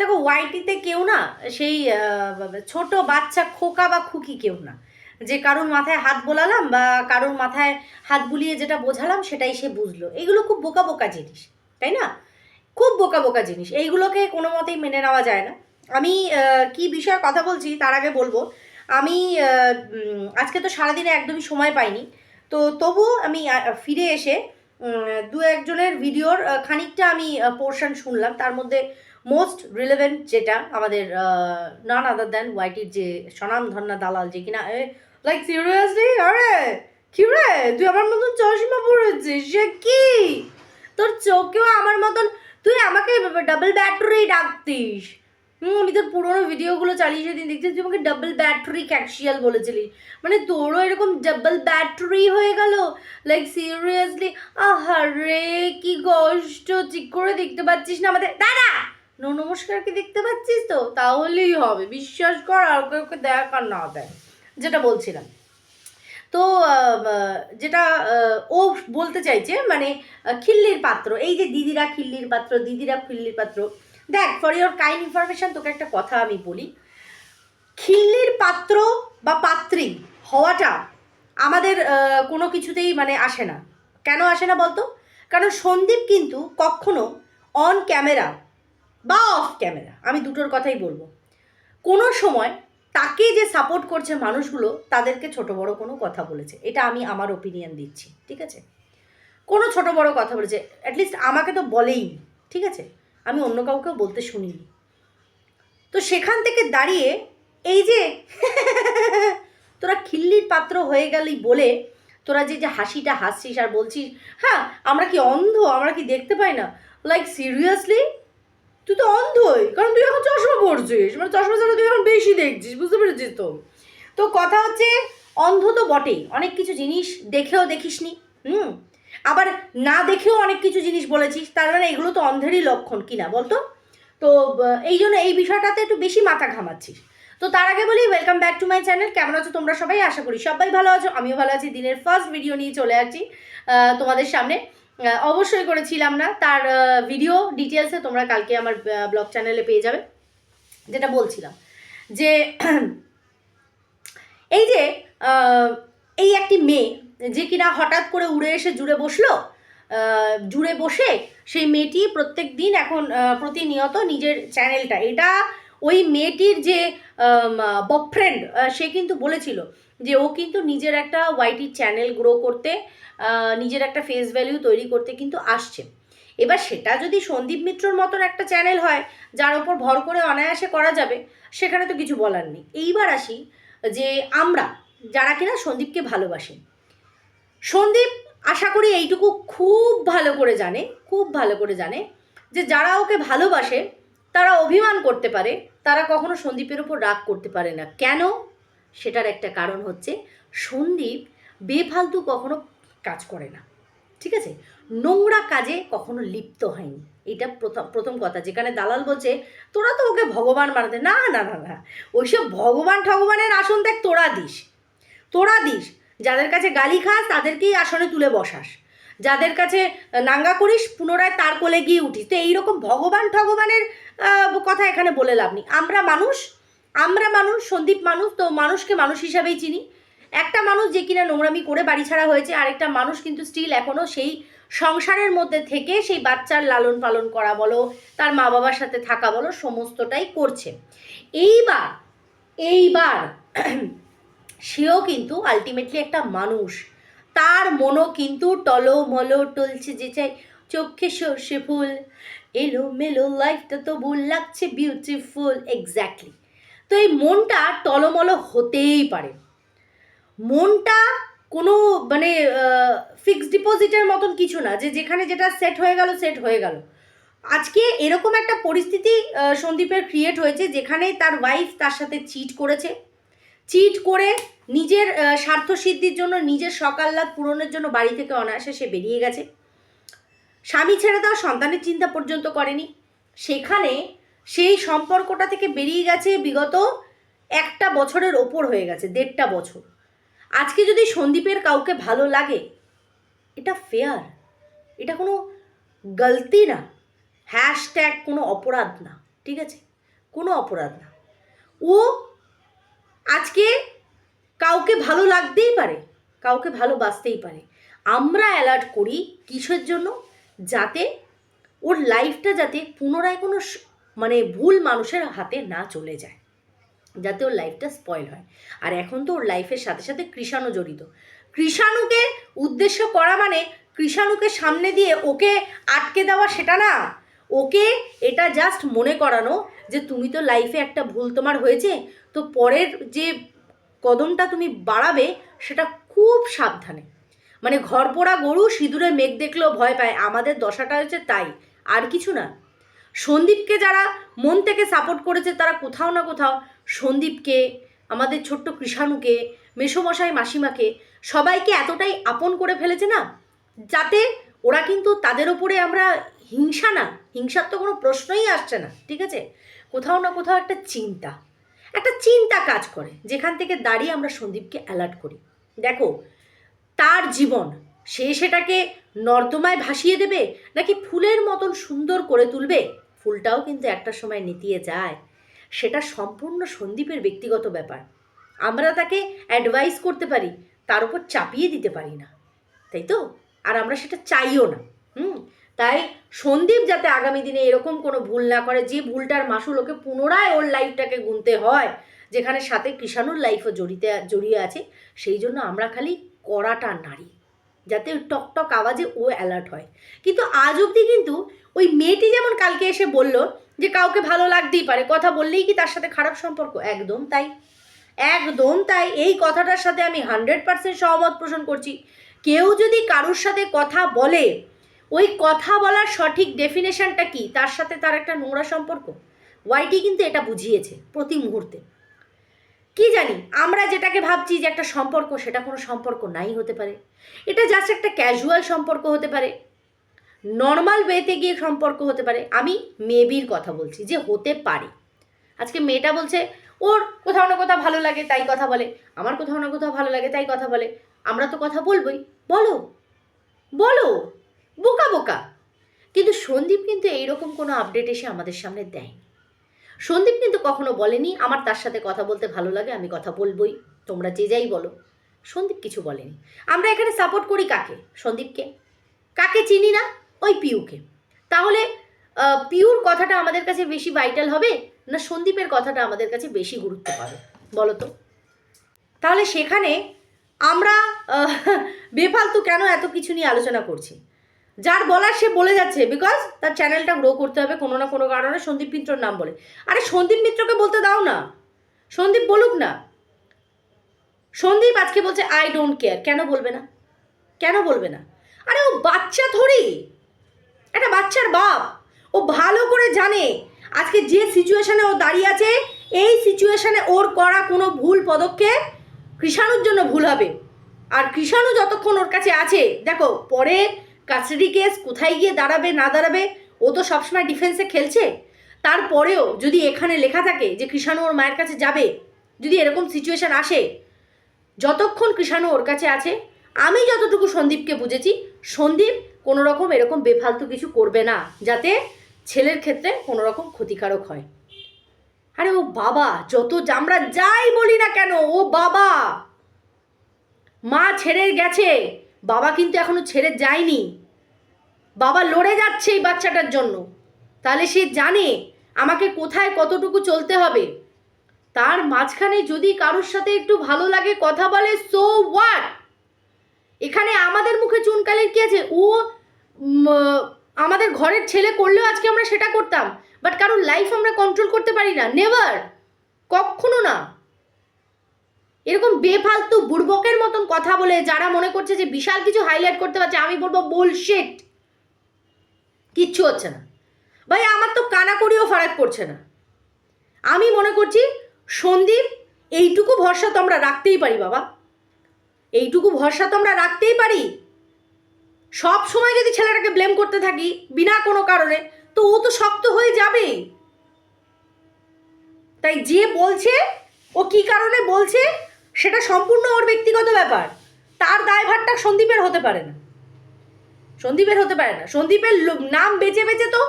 দেখো ওয়াইটিতে কেউ না সেই ছোট বাচ্চা খোকা বা খুকি কেউ না। যে কারোর মাথায় হাত বোলালাম বা কারোর মাথায় হাত বুলিয়ে যেটা বোঝালাম সেটাই সে বুঝলো। এগুলো খুব বোকা বোকা জিনিস, তাই না? খুব বোকা বোকা জিনিস। এইগুলোকে কোনো মতেই মেনে নেওয়া যায় না। আমি কি বিষয়ে কথা বলছি তার আগে বলব, আমি আজকে তো সারাদিনে একদমই সময় পাইনি। তো তবুও আমি ফিরে এসে দু একজনের ভিডিওর খানিকটা আমি পোর্শন শুনলাম। তার মধ্যে মোস্ট রিলেভেন্ট যেটা আমাদের নন আদার দ্যান ওয়াইটির যে সনাম ধন্না দালাল যে কিনা লাইক সিরিয়াসলি আরে, কি রে? তুই আমার মতন চশমা পড়েছিস সে কি? তোর চোখেও আমার মতন, তুই আমাকে ডাবল ব্যাটারি ডাকতিস। হুম, আমি তোর পুরোনো ভিডিওগুলো চালিয়ে সেদিন দেখছি তুই আমাকে ডাবল ব্যাটারি ক্যাকশিয়াল বলেছিলি। মানে তোরও এরকম ডাবল ব্যাটারি হয়ে গেল? লাইক সিরিয়াসলি আহারে, কি কষ্ট, ঠিক করে দেখতে পাচ্ছিস না আমাদের। দাদা! নমস্কারকে দেখতে পাচ্ছিস তো? তাহলেই হবে। বিশ্বাস কর আর কাউকে দেখ আর না দেখ। যেটা বলছিলাম। তো যেটা ও বলতে চাইছে মানে খিল্লির পাত্র। এই যে দিদিরা খিল্লির পাত্র, দিদিরা খিল্লির পাত্র। দেখ ফর ইওর কাইন্ড ইনফরমেশন তোকে একটা কথা আমি বলি। খিল্লির পাত্র বা পাত্রী হওয়াটা আমাদের কোনো কিছুতেই মানে আসে না। কেন আসে না বলতো? কারণ সন্দীপ কিন্তু কখনো অন ক্যামেরা বা অফ ক্যামেরা আমি দুটোর কথাই বলব। কোনো সময় তাকে যে সাপোর্ট করছে মানুষগুলো, তাদেরকে ছোট বড় কোনো কথা বলেছে। এটা আমি আমার ওপিনিয়ন দিচ্ছি, ঠিক আছে? কোনো ছোট বড় কথা বলেছে অ্যাটলিস্ট আমাকে তো বলেই ঠিক আছে? আমি অন্য কাউকেও বলতে শুনিনি। তো সেখান থেকে দাঁড়িয়ে এই যে তোরা খিল্লির পাত্র হয়ে গেলি বলে তোরা যে যে হাসিটা হাসছিস আর বলছিস হ্যাঁ আমরা কি অন্ধ? আমরা কি দেখতে পাই না? লাইক সিরিয়াসলি তুই তো অন্ধই, কারণ তুই এখন চশমা পড়ছিস মানে চশমা ছাড়া তুই এখন বেশি দেখছিস, বুঝতে পেরেছিস তো? তো কথা হচ্ছে, অন্ধ তো বটেই, অনেক কিছু জিনিস দেখেও দেখিসনি, হুম? আবার না দেখেও অনেক কিছু জিনিস বলেছিস, তার মানে এগুলো তো অন্ধেরই লক্ষণ কিনা বলতো? তো এই জন্য এই বিষয়টাতে একটু বেশি মাথা ঘামাচ্ছিস। তো তার আগে বলি welcome back to my channel কেমন আছো তোমরা সবাই? আশা করি সবাই ভালো আছো, আমিও ভালো আছি, দিনের ফার্স্ট ভিডিও নিয়ে চলে আসছি তোমাদের সামনে। অবশ্যই করেছিলাম না। তার ভিডিও ডিটেলসে তোমরা কালকে আমার ব্লগ চ্যানেলে পেয়ে যাবে। যেটা বলছিলাম যে, এই যে এই একটি মেয়ে যে কিনা হঠাৎ করে উড়ে এসে জুড়ে বসল জুড়ে বসে সেই মেয়েটি প্রত্যেক দিন এখন প্রতিনিয়ত নিজের চ্যানেলটা এটা ওই মেয়েটির যে বফ্রেন্ড সে কিন্তু বলেছিল যে ও কিন্তু নিজের একটা ওয়াইটি চ্যানেল গ্রো করতে নিজের একটা ফেস ভ্যালিউ তৈরি করতে কিন্তু আসছে। এবার সেটা যদি সন্দীপ মিত্রর মতন একটা চ্যানেল হয়, যার ওপর ভর করে অনায়াসে করা যাবে, সেখানে তো কিছু বলার নেই। এইবার আসি যে আমরা, যারা কিনা সন্দীপকে ভালোবাসি। সন্দীপ আশা করি এইটুকু খুব ভালো করে জানে, খুব ভালো করে জানে যে যারা ওকে ভালোবাসে, তারা অভিমান করতে পারে, তারা কখনো সন্দীপের ওপর রাগ করতে পারে না। কেন? সেটার একটা কারণ হচ্ছে সন্দীপ বেফালতু কখনো কাজ করে না, ঠিক আছে? নোংরা কাজে কখনো লিপ্ত হয়নি। এটা প্রথম প্রথম কথা। যেখানে দালাল বলছে, তোরা তো ওকে ভগবান মানাতে না না না না। ওইসব ভগবান ঠগবানের আসন দেখ, তোরা দিস। তোরা দিস। যাদের কাছে গালি খাস, তাদেরকেই আসনে তুলে বসাস। যাদের কাছে নাঙ্গা করিস, পুনরায় তার কোলে গিয়ে উঠিস। তো এইরকম ভগবান ঠগবানের কথা এখানে বলে লাভ নেই। আমরা মানুষ আমরা মানুষ, সন্দীপ মানুষ, তো মানুষকে মানুষ হিসাবেই চিনি। একটা মানুষ যে কিনা নোংরামি করে বাড়ি ছাড়া হয়েছে, আরেকটা মানুষ কিন্তু স্টিল এখনও সেই সংসারের মধ্যে থেকে সেই বাচ্চার লালন পালন করা বলো, তার মা বাবার সাথে থাকা বলো, সমস্তটাই করছে। এইবার এইবার সেও কিন্তু আলটিমেটলি একটা মানুষ। তার মনও কিন্তু টলমলো টলছে যে চাই চোখে সর্ষে ফুল। এলো মেলো লাইফটা তো ভুল লাগছে বিউটিফুল এক্স্যাক্টলি তো এই মনটা টলমলো হতেই পারে। মনটা কোনো মানে ফিক্সড ডিপোজিটের মতন কিছু না, যে যেখানে যেটা সেট হয়ে গেল সেট হয়ে গেল। আজকে এরকম একটা পরিস্থিতি সন্দীপের ক্রিয়েট হয়েছে, যেখানে তার ওয়াইফ তার সাথে চিট করেছে। চিট করে নিজের স্বার্থ সিদ্ধির জন্য, নিজের সকাল্লাদ পূরণের জন্য বাড়ি থেকে অনায়াসে সে বেরিয়ে গেছে। স্বামী ছেড়ে দেওয়া সন্তানের চিন্তা পর্যন্ত করেনি। সেখানে সেই সম্পর্কটা থেকে বেরিয়ে গেছে বিগত একটা বছরের ওপর হয়ে গেছে, দেড়টা বছর। আজকে যদি সন্দীপের কাউকে ভালো লাগে, এটা ফেয়ার এটা কোনো গলতি না। হ্যাশট্যাগ কোনো অপরাধ না, ঠিক আছে? কোনো অপরাধ না। ও আজকে কাউকে ভালো লাগতেই পারে, কাউকে ভালোবাসতেই পারে। আমরা অ্যালার্ট করি কিসের জন্য? যাতে ওর লাইফটা যাতে পুনরায় কোনো মানে ভুল মানুষের হাতে না চলে যায়। যাতে ওর লাইফটা স্পয়েল হয়। আর এখন তো ওর লাইফের সাথে সাথে কৃষাণু জড়িত। কৃষাণুকে উদ্দেশ্য করা মানে কৃষাণুকে সামনে দিয়ে ওকে আটকে দেওয়া সেটা না। ওকে এটা জাস্ট মনে করানো যে তুমি তো লাইফে একটা ভুল তোমার হয়েছে, তো পরের যে কদমটা তুমি বাড়াবে সেটা খুব সাবধানে। মানে ঘর পোড়া গরু সিঁদুরে মেঘ দেখলেও ভয় পায়, আমাদের দশাটা হচ্ছে তাই, আর কিছু না। সন্দীপকে যারা মন থেকে সাপোর্ট করেছে, তারা কোথাও না কোথাও সন্দীপকে, আমাদের ছোট্ট কৃষাণুকে, মেসোমশাই, মাসিমাকে সবাইকে এতটাই আপন করে ফেলেছে না, যাতে ওরা কিন্তু তাদের ওপরে আমরা হিংসা না হিংসার তো কোনো প্রশ্নই আসছে না, ঠিক আছে? কোথাও না কোথাও একটা চিন্তা একটা চিন্তা কাজ করে, যেখান থেকে দাঁড়িয়ে আমরা সন্দীপকে অ্যালার্ট করি। দেখো, তার জীবন, সে সেটাকে নর্দমায় ভাসিয়ে দেবে, নাকি ফুলের মতন সুন্দর করে তুলবে? ফুলটাও কিন্তু একটা সময় নিতিয়ে যায়। সেটা সম্পূর্ণ সন্দীপের ব্যক্তিগত ব্যাপার। আমরা তাকে অ্যাডভাইস করতে পারি, তার উপর চাপিয়ে দিতে পারি না। তাই তো? আর আমরা সেটা চাইও না। হুম? তাই সন্দীপ যাতে আগামী দিনে এরকম কোনো ভুল না করে, যে ভুলটার মাসুল ওকে পুনরায় ওর লাইফটাকে গুনতে হয়, যেখানে সাথে কৃষাণুর লাইফও জড়িতে, জড়িয়ে আছে, সেই জন্য আমরা খালি কড়াটা নাড়ি। যাতে ওই টক টক আওয়াজে ও অ্যালার্ট হয়। কিন্তু আজ অবধি কিন্তু ওই মেয়েটি যেমন কালকে এসে বলল যে কাউকে ভালো লাগতেই পারে, কথা বললেই কি তার সাথে খারাপ সম্পর্ক? একদম তাই। একদম তাই। এই কথাটার সাথে আমি হান্ড্রেড পার্সেন্ট সহমত পোষণ করছি। কেউ যদি কারোর সাথে কথা বলে, ওই কথা বলার সঠিক ডেফিনেশনটা কি? তার সাথে তার একটা নোংরা সম্পর্ক? ওয়াইটি কিন্তু এটা বুঝিয়েছে প্রতি মুহূর্তে। কি জানি, আমরা যেটাকে ভাবছি যে একটা সম্পর্ক, সেটা কোনো সম্পর্ক নাই হতে পারে। এটা জাস্ট একটা ক্যাজুয়াল সম্পর্ক হতে পারে। নর্মাল ওয়েতে গিয়ে সম্পর্ক হতে পারে। আমি মেবির কথা বলছি, যে হতে পারে। আজকে মেয়েটা বলছে, ওর কোথাও না কোথাও ভালো লাগে, তাই কথা বলে। আমার কোথাও না কোথাও ভালো লাগে, তাই কথা বলে। আমরা তো কথা বলবোই। বলো বলো, বোকা বোকা। কিন্তু সন্দীপ কিন্তু এইরকম কোনো আপডেট এসে আমাদের সামনে দেয় সন্দীপ কিন্তু কখনো বলেনি, আমার তার সাথে কথা বলতে ভালো লাগে, আমি কথা বলবই, তোমরা যে যাই বলো। সন্দীপ কিছু বলেনি। আমরা এখানে সাপোর্ট করি কাকে? সন্দীপকে। কাকে চিনি না? ওই পিউকে। তাহলে পিউর কথাটা আমাদের কাছে বেশি ভাইটাল হবে না সন্দীপের কথাটা আমাদের কাছে বেশি গুরুত্ব পাবে? বলো তো? তাহলে সেখানে আমরা বেফালতু কেন এত কিছু নিয়ে আলোচনা করছি? যার বলার সে বলে যাচ্ছে বিকজ তার চ্যানেলটা গ্রো করতে হবে কোনো না কোনো কারণে সন্দীপ মিত্রর নাম বলে। আরে সন্দীপ মিত্রকে বলতে দাও না। সন্দীপ বলুক না। সন্দীপ আজকে বলছে আই ডোন্ট কেয়ার কেন বলবে না? কেন বলবে না? আরে ও বাচ্চা থরি একটা বাচ্চার বাপ। ও ভালো করে জানে। আজকে যে সিচুয়েশানে ও দাঁড়িয়ে আছে, এই সিচুয়েশানে ওর করা কোনো ভুল পদক্ষেপ কৃষাণুর জন্য ভুল হবে। আর কৃষাণু যতক্ষণ ওর কাছে আছে, দেখো, পরে কাস্টাডি কেস কোথায় গিয়ে দাঁড়াবে, না দাঁড়াবে, ও তো সবসময় ডিফেন্সে খেলছে। তারপরেও যদি এখানে লেখা থাকে যে কৃষাণু ওর মায়ের কাছে যাবে, যদি এরকম সিচুয়েশন আসে, যতক্ষণ কৃষাণু ওর কাছে আছে, আমি যতটুকু সন্দীপকে বুঝেছি, সন্দীপ কোনো রকম এরকম বেফালতু কিছু করবে না, যাতে ছেলের ক্ষেত্রে কোনো রকম ক্ষতিকারক হয়। আরে ও বাবা, যত আমরা যাই বলি না কেন, ও বাবা! মা ছেড়ে গেছে, বাবা কিন্তু এখনও ছেড়ে যায়নি। বাবা লড়ে যাচ্ছে এই বাচ্চাটার জন্য। তাহলে সে জানে আমাকে কোথায় কতটুকু চলতে হবে। তার মাঝখানে যদি কারোর সাথে একটু ভালো লাগে কথা বলে সো হোয়াট এখানে আমাদের মুখে চুনকালের কি আছে? ও আমাদের ঘরের ছেলে করলেও আজকে আমরা সেটা করতাম বাট কারোর লাইফ আমরা কন্ট্রোল করতে পারি না। নেভার কখনো না। এরকম বেফালতু বুড়বকের মতন কথা বলে যারা মনে করছে যে বিশাল কিছু হাইলাইট করতে পারছে, আমি বলব বুলশিট কিচ্ছু হচ্ছে না। ভাই, আমার তো কানাকড়িও ফারাক করছে না। আমি মনে করছি, সন্দীপ, এইটুকু ভরসা তো আমরা রাখতেই পারি বাবা। এইটুকু ভরসা তো আমরা রাখতেই পারি। সব সময় যদি ছেলেটাকে ব্লেম করতে থাকি, বিনা কোনো কারণে, তো ও তো শক্ত হয়ে যাবেই তাই যে বলছে, ও কি কারণে বলছে, সেটা সম্পূর্ণ ওর ব্যক্তিগত ব্যাপার। তার দায়ভারটা সন্দীপের হতে পারে না। সন্দীপের হতে পারে না। সন্দীপের নাম বেঁচে বেঁচে তো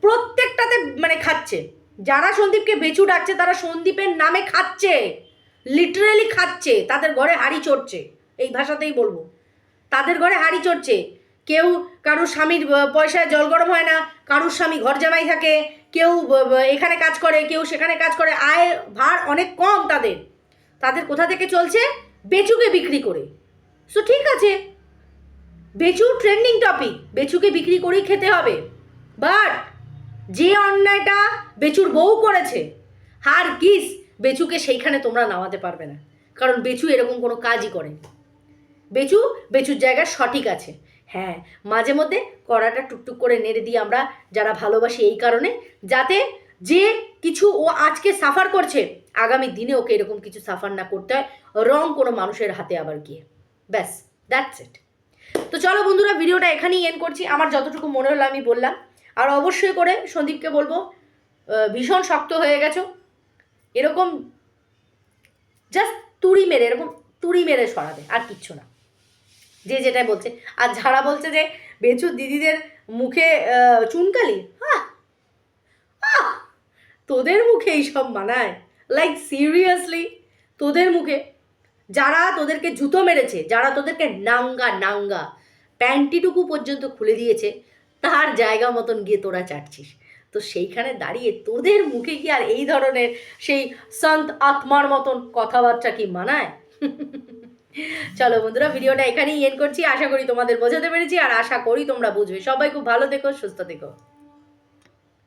প্রত্যেকটাতে মানে খাচ্ছে। যারা সন্দীপকে বেচু ডাকছে, তারা সন্দীপের নামে খাচ্ছে। লিটারেলি খাচ্ছে। তাদের ঘরে হাড়ি চড়ছে। এই ভাষাতেই বলব। তাদের ঘরে হাড়ি চড়ছে। কেউ কারুর স্বামীর পয়সায় জল গরম হয় না, কারুর স্বামী ঘর জামাই থাকে, কেউ এখানে কাজ করে, কেউ সেখানে কাজ করে, আয়, ভার অনেক কম তাদের। তাদের কোথা থেকে চলছে? বেচুকে বিক্রি করে। সো ঠিক আছে। বেচু ট্রেন্ডিং টপিক বেচুকে বিক্রি করেই খেতে হবে। বাট যে অন্যায়টা বেচুর বউ করেছে, হার কিস বেচুকে সেইখানে তোমরা নামাতে পারবে না। কারণ বেচু এরকম কোনো কাজই করেনি বেচু, বেচুর জায়গা সঠিক আছে। হ্যাঁ মাঝে মধ্যে কড়াটা টুকটুক করে নেড়ে দিই আমরা যারা ভালোবাসি এই কারণে, যাতে যে কিছু ও আজকে সাফার করছে, আগামী দিনে ওকে এরকম কিছু সাফার না করতে হয়, রং কোনো মানুষের হাতে আবার গিয়ে। ব্যাস দ্যাটস ইট তো চলো বন্ধুরা ভিডিওটা এখানেই এন্ড করছি। আমার যতটুকু মনে হলো আমি বললাম। আর অবশ্যই করে সন্দীপকে বলব ভীষণ শক্ত হয়ে গেছো। এরকম জাস্ট তুড়ি মেরে, এরকম তুড়ি মেরে সরাবে, আর কিচ্ছু না। যে যেটাই বলছে। আর যারা বলছে যে বেচু দিদিদের মুখে চুনকালি হ্যাঁ! তোদের মুখে এইসব মানায়? লাইক সিরিয়াসলি তোদের মুখে যারা তোদেরকে জুতো মেরেছে, যারা তোদেরকে নাঙ্গা নাঙ্গা, প্যান্টিটুকু পর্যন্ত খুলে দিয়েছে, তার জায়গা মতন গিয়ে তোরা চাটছিস। তো সেইখানে দাঁড়িয়ে তোদের মুখে কি আর এই ধরনের সেই সন্ত আত্মার মতন কথাবার্তা কি মানায়? চলো বন্ধুরা, ভিডিওটা এখানেই এন করছি। আশা করি তোমাদের বোঝাতে পেরেছি, আর আশা করি তোমরা বুঝবে। সবাই খুব ভালো থেকো, সুস্থ থেকো।